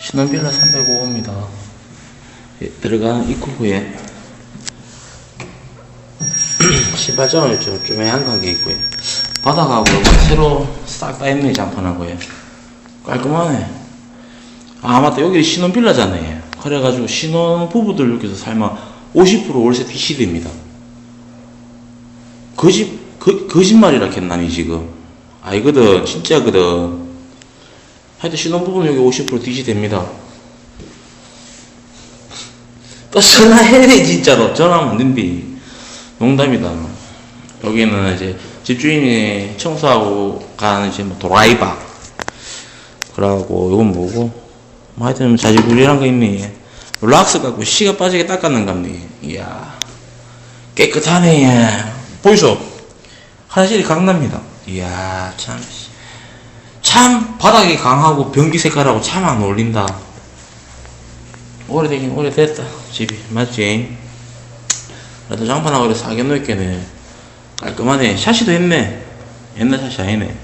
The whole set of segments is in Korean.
신혼빌라 305호입니다. 예, 들어간 입구 후에 신발장을 좀 좀한 가게 있고요. 바닥하고 막 새로 싹다 했네 장판하고요. 깔끔하네. 아 맞다 여기 신혼빌라잖아요. 그래가지고 신혼 부부들 여기서 살면 50% 월세 DC됩니다. 거짓 거, 거짓말이라 했나니 지금. 아이거든 진짜거든. 하여튼 신혼부부는 여기 50% DC 됩니다. 또 전화해야 돼 진짜로. 전화하면 안 된비 농담이다. 여기는 이제 집주인이 청소하고 가는 이제 뭐 드라이버 그러고 이건 뭐고? 뭐 하여튼 자지구리한 거 있네. 락스 갖고 씨가 빠지게 닦았는 갑니. 이야. 깨끗하네. 예. 보이소 화장실이 강납니다. 이야 참 참 바닥이 강하고 변기 색깔하고 참 안 어울린다. 오래되긴 오래됐다 집이. 맞지? 그래도 장판하고 이렇게 사겨 놓겠네. 깔끔하네. 샤시도 했네. 옛날 샤시 아니네.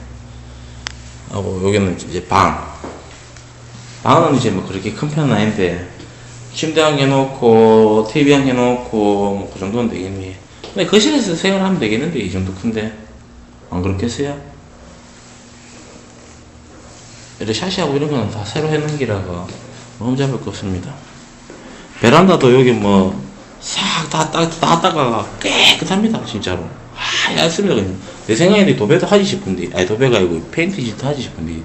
하고 여기는 이제 방. 방은 이제 뭐 그렇게 큰 편은 아닌데 침대 한 개 놓고 TV 한 개 놓고 뭐 그 정도는 되겠니? 근데 거실에서 생활하면 되겠는데 이 정도 큰데? 안 그렇겠어요? 이렇게 샤시하고 이런 거는 다 새로 해놓은 기라가 너무 잡을 거 없습니다. 베란다도 여기 뭐, 싹 다, 다, 다 닦아가 깨끗합니다, 진짜로. 아, 얇습니다, 그냥. 내 생각에는 도배도 하지 싶은데, 아니, 도배가 아니고 페인트 짓도 하지 싶은데,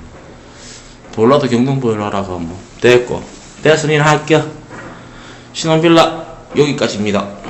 볼라도 경동보일러라가 뭐, 됐고, 됐으니 할게요. 신혼빌라, 여기까지입니다.